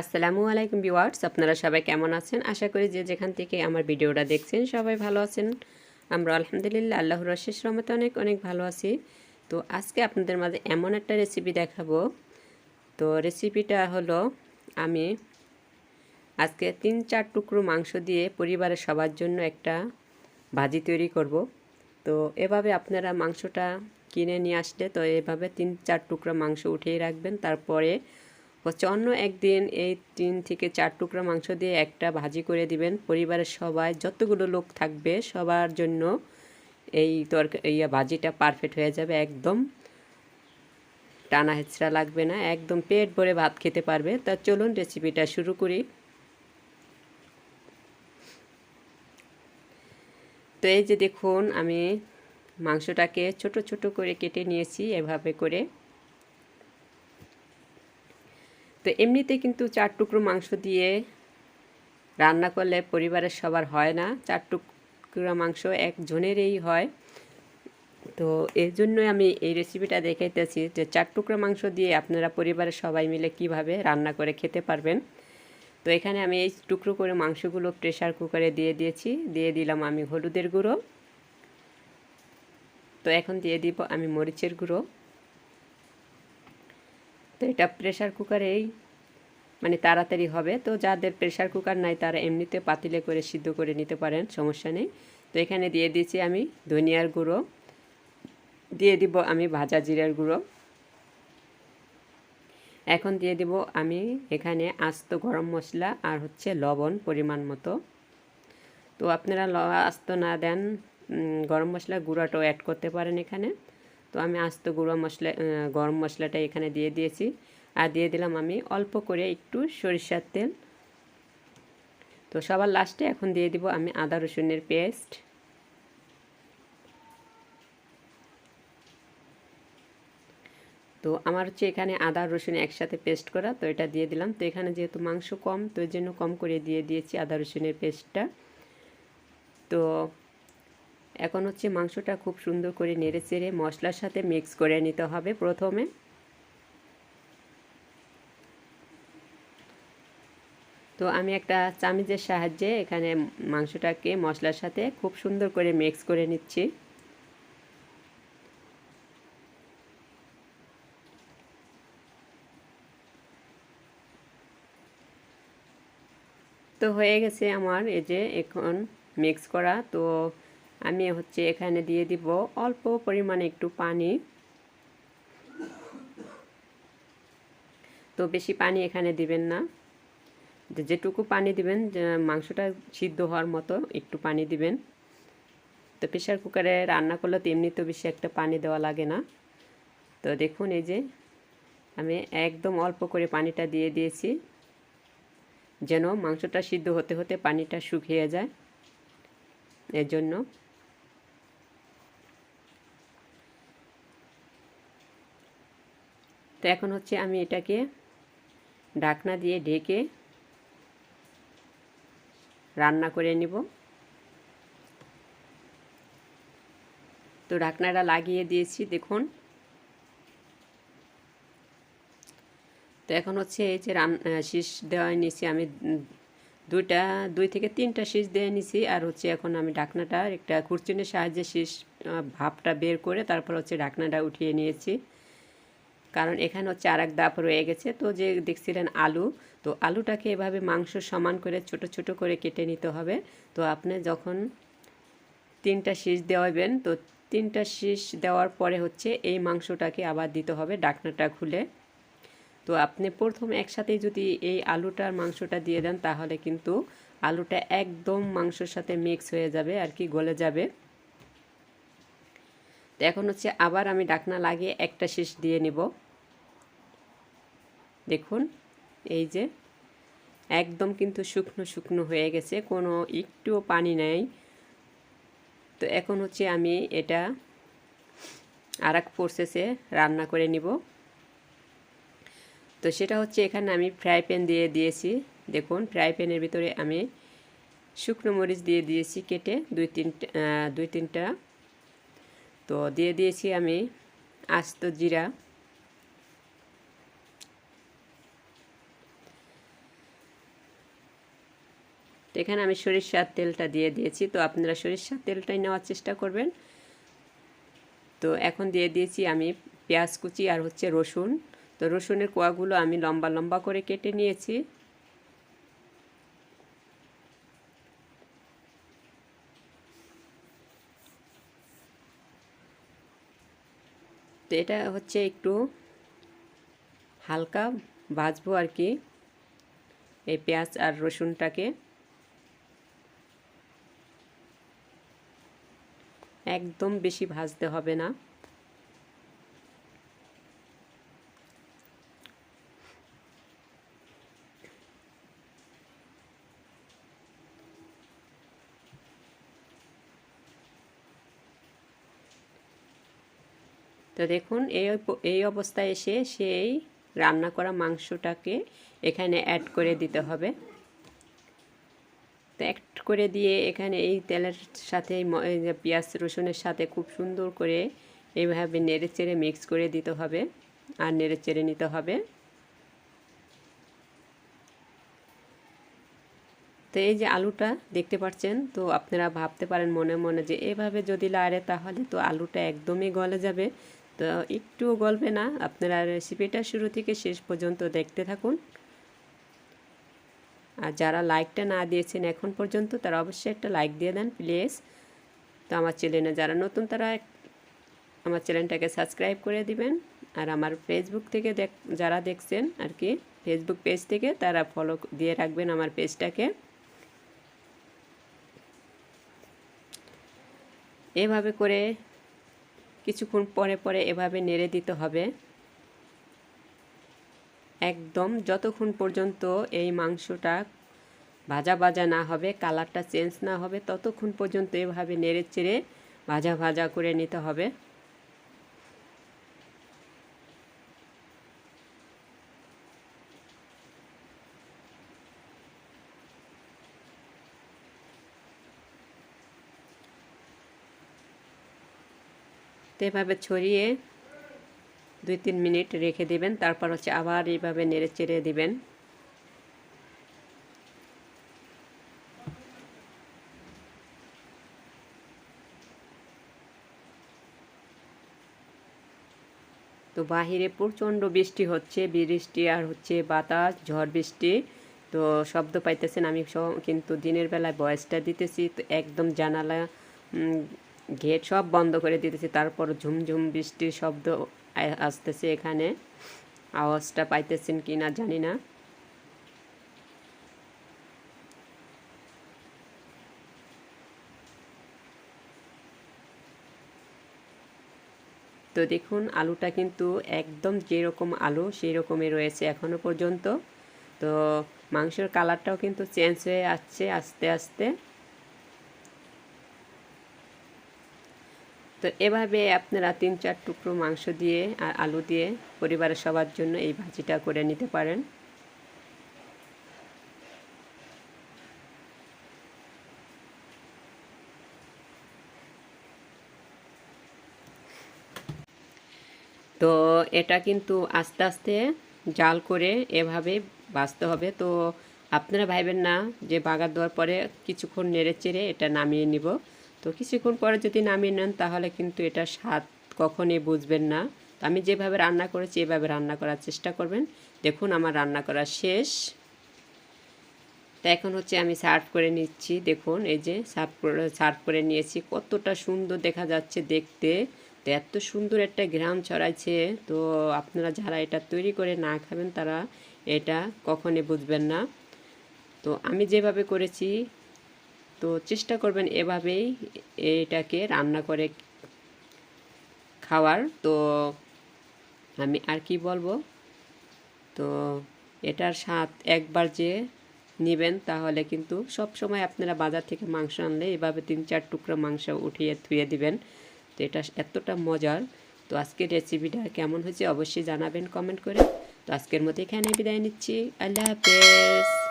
আসসালামু আলাইকুম ভিউয়ার্স, আপনারা সবাই কেমন আছেন? আশা করি যে যেখান থেকে আমার ভিডিওটা দেখছেন সবাই ভালো আছেন। আমরা আলহামদুলিল্লাহ আল্লাহর আশিস রহমতে অনেক অনেক ভালো আছি। তো আজকে আপনাদের মাঝে এমন একটা রেসিপি দেখাবো। তো রেসিপিটা হলো, আমি আজকে তিন, চার টুকরো মাংস দিয়ে পরিবারের সবার জন্য একটা ভাজি তৈরি করব। তো এভাবে আপনারা মাংসটা কিনে নিয়ে আসলে তো এভাবে তিন, চার টুকরো মাংস উঠিয়ে রাখবেন। তারপরে হচ্ছে অন্য একদিন এই তিন থেকে চার টুকরা মাংস দিয়ে একটা ভাজি করে দিবেন। পরিবারের সবাই, যতগুলো লোক থাকবে সবার জন্য এই তরকা, ইয়া ভাজিটা পারফেক্ট হয়ে যাবে একদম। টানা হেঁচড়া লাগবে না, একদম পেট ভরে ভাত খেতে পারবে। তা চলুন রেসিপিটা শুরু করি। তো এই যে দেখুন, আমি মাংসটাকে ছোট ছোট করে কেটে নিয়েছি, এভাবে করে। তো এমনিতে কিন্তু চার টুকরো মাংস দিয়ে রান্না করলে পরিবারের সবার হয় না। চার টুকরো মাংস একজনেরই হয়। তো এর জন্যই আমি এই রেসিপিটা দেখাইতেছি যে চার টুকরো মাংস দিয়ে আপনারা পরিবারের সবাই মিলে কীভাবে রান্না করে খেতে পারবেন। তো এখানে আমি এই টুকরো করে মাংসগুলো প্রেশার কুকারে দিয়ে দিয়েছি। দিয়ে দিলাম আমি হলুদের গুঁড়ো। তো এখন দিয়ে দিব আমি মরিচের গুঁড়ো। তো এটা প্রেশার কুকারেই মানে তাড়াতাড়ি হবে। তো যাদের প্রেশার কুকার নাই, তারা এমনিতে পাতিলে করে সিদ্ধ করে নিতে পারেন, সমস্যা নেই। তো এখানে দিয়ে দিয়েছি আমি ধনিয়ার গুঁড়ো। দিয়ে দিব আমি ভাজা জিরার গুঁড়ো। এখন দিয়ে দিব আমি এখানে আস্ত গরম মশলা আর হচ্ছে লবণ পরিমাণ মতো। তো আপনারা আস্ত না দেন গরম মশলা গুঁড়োটাও অ্যাড করতে পারেন এখানে। তো আমি আস্ত গুঁড়ো মশলা গরম মশলাটা এখানে দিয়ে দিয়েছি। আর দিয়ে দিলাম আমি অল্প করে একটু সরিষার তেল। তো সবার লাস্টে এখন দিয়ে দিব আমি আদা রসুনের পেস্ট। তো আমার হচ্ছে এখানে আদা, রসুন একসাথে পেস্ট করা, তো এটা দিয়ে দিলাম। তো এখানে যেহেতু মাংস কম, তো এর জন্য কম করে দিয়ে দিয়েছি আদা, রসুনের পেস্টটা। তো এখন হচ্ছে মাংসটা খুব সুন্দর করে নেড়ে চেড়ে মশলার সাথে মিক্স করে নিতে হবে প্রথমে। তো আমি একটা চামিচের সাহায্যে এখানে মাংসটাকে মশলার সাথে খুব সুন্দর করে মিক্স করে নিচ্ছি। তো হয়ে গেছে আমার এই যে এখন মিক্স করা। তো আমি হচ্ছে এখানে দিয়ে দিব অল্প পরিমাণে একটু পানি। তো বেশি পানি এখানে দিবেন না। যেটুকু পানি দিবেন মাংসটা সিদ্ধ হওয়ার মতো একটু পানি দিবেন। তো প্রেশার কুকারে রান্না করলে তো এমনি তো বেশি একটা পানি দেওয়া লাগে না। তো দেখুন এই যে আমি একদম অল্প করে পানিটা দিয়ে দিয়েছি। যেন মাংসটা সিদ্ধ হতে হতে পানিটা শুকিয়ে যায়। এর জন্য তো এখন হচ্ছে আমি এটাকে ঢাকনা দিয়ে ঢেকে রান্না করে নিব। তো ঢাকনাটা লাগিয়ে দিয়েছি, দেখুন। তো এখন হচ্ছে এই যে রান শীষ দেওয়া নিছি আমি দুইটা, দুই থেকে তিনটা শীষ দিয়ে নিছি। আর হচ্ছে এখন আমি ঢাকনাটা, একটা খুরচুনের সাহায্যে শীষ ভাবটা বের করে তারপর হচ্ছে ঢাকনাটা উঠিয়ে নিয়েছি। কারণ এখানে হচ্ছে আর এক দাপ রয়ে গেছে। তো যে দেখছিলেন আলু, তো আলুটাকে এভাবে মাংস সমান করে ছোট ছোট করে কেটে নিতে হবে। তো আপনি যখন তিনটা শীষ দেওয়াবেন, তো তিনটা শীষ দেওয়ার পরে হচ্ছে এই মাংসটাকে আবার দিতে হবে ডাকনাটা খুলে। তো আপনি প্রথম একসাথে যদি এই আলুটার মাংসটা দিয়ে দেন, তাহলে কিন্তু আলুটা একদম মাংসর সাথে মিক্স হয়ে যাবে, আর কি গলে যাবে। তো এখন হচ্ছে আবার আমি ডাকনা লাগিয়ে একটা শীষ দিয়ে নিব। দেখুন, এই যে একদম কিন্তু শুকনো শুকনো হয়ে গেছে, কোনো একটুও পানি নেই। তো এখন হচ্ছে আমি এটা আর এক প্রসেসে রান্না করে নিব। তো সেটা হচ্ছে এখানে আমি ফ্রাই প্যান দিয়ে দিয়েছি। দেখুন ফ্রাই প্যানের ভিতরে আমি শুকনো মরিচ দিয়ে দিয়েছি কেটে দুই তিনটা দুই তিনটা তো দিয়ে দিয়েছি আমি আস্ত জিরা। এখানে আমি সরিষার তেলটা দিয়ে দিয়েছি। তো আপনারা সরিষার তেলটাই নেওয়ার চেষ্টা করবেন। তো এখন দিয়ে দিয়েছি আমি পেঁয়াজ কুচি আর হচ্ছে রসুন। তো রসুনের কোয়াগুলো আমি লম্বা লম্বা করে কেটে নিয়েছি। তো এটা হচ্ছে একটু হালকা ভাজবো আর কি এই পেঁয়াজ আর রসুনটাকে। একদম বেশি ভাজতে হবে না। তো দেখুন, এই এই অবস্থায় এসে সেই রান্না করা মাংসটাকে এখানে অ্যাড করে দিতে হবে। তো অ্যাড করে দিয়ে এখানে এই তেলের সাথে পেঁয়াজ রসুনের সাথে খুব সুন্দর করে এইভাবে নেড়ে চেড়ে মিক্স করে দিতে হবে আর নেড়ে চেড়ে নিতে হবে। তো এই যে আলুটা দেখতে পাচ্ছেন, তো আপনারা ভাবতে পারেন মনে মনে যে এভাবে যদি লাড়ে তাহলে তো আলুটা একদমই গলে যাবে। তো একটুও গলবে না, আপনারা রেসিপিটা শুরু থেকে শেষ পর্যন্ত দেখতে থাকুন। আর যারা লাইকটা না দিয়েছেন এখন পর্যন্ত, তারা অবশ্যই একটা লাইক দিয়ে দেন প্লিজ তো আমার চ্যানেলে যারা নতুন, তারা আমার চ্যানেলটাকে সাবস্ক্রাইব করে দিবেন। আর আমার ফেসবুক থেকে দেখ, যারা দেখছেন আর কি ফেসবুক পেজ থেকে, তারা ফলো দিয়ে রাখবেন আমার পেজটাকে এভাবে করে কিছুক্ষণ পরে পরে এভাবে নেড়ে দিতে হবে। একদম যতক্ষণ পর্যন্ত এই মাংসটা ভাজা ভাজা না হবে, কালারটা চেঞ্জ না হবে, ততক্ষণ পর্যন্ত এভাবে নেড়ে চেড়ে ভাজা ভাজা করে নিতে হবে। তো এভাবে ছড়িয়ে দুই তিন মিনিট রেখে দিবেন, তারপর হচ্ছে আবার এইভাবে নেড়ে চেড়ে দিবেন। তো বাহিরে প্রচণ্ড বৃষ্টি হচ্ছে, বৃষ্টি আর হচ্ছে বাতাস, ঝড় বৃষ্টি। তো শব্দ পাইতেছেন আমি কিন্তু দিনের বেলায় বয়সটা দিতেছি, তো একদম জানালা গেট সব বন্ধ করে দিতেছি। তারপর ঝুমঝুম বৃষ্টির শব্দ আসতেছে এখানে। আওয়াজটা পাইতেছেন কি না জানি না। তো দেখুন, আলুটা কিন্তু একদম যেরকম আলু সেই রকমই রয়েছে এখনও পর্যন্ত। তো মাংসের কালারটাও কিন্তু চেঞ্জ হয়ে আসছে আস্তে আস্তে। তো এভাবে আপনারা তিন চার টুকরো মাংস দিয়ে আর আলু দিয়ে পরিবারের সবার জন্য এই ভাজিটা করে নিতে পারেন। তো এটা কিন্তু আস্তে আস্তে জাল করে এভাবে বাঁচতে হবে। তো আপনারা ভাইবেন না যে বাগার দেওয়ার পরে কিছুক্ষণ নেড়ে চেড়ে এটা নামিয়ে নিব। তো কিছুক্ষণ পরে যদি নামিয়ে নেন, তাহলে কিন্তু এটা স্বাদ কখনই বুঝবেন না। আমি যেভাবে রান্না করেছি, এভাবে রান্না করার চেষ্টা করবেন। দেখুন, আমার রান্না করা শেষ। তা এখন হচ্ছে আমি সার্ভ করে নিচ্ছি। দেখুন, এই যে সার্ভ করে সার্ভ করে নিয়েছি। কতটা সুন্দর দেখা যাচ্ছে দেখতে। তো এত সুন্দর একটা গ্রাম ছড়াইছে। তো আপনারা যারা এটা তৈরি করে না খাবেন, তারা এটা কখনই বুঝবেন না। তো আমি যেভাবে করেছি তো চেষ্টা করবেন এভাবেই এটাকে রান্না করে খাওয়ার। তো আমি আর কি বলব? তো এটার স্বাদ একবার যে নেবেন তাহলে কিন্তু সব সময় আপনারা বাজার থেকে মাংস আনলে এভাবে তিন চার টুকরো মাংস উঠিয়ে ধুয়ে দিবেন। তো এটা এতটা মজার। তো আজকের রেসিপিটা কেমন হয়েছে অবশ্যই জানাবেন কমেন্ট করে। তো আজকের মতো এখানে বিদায় নিচ্ছি। আল্লাহ হাফেজ।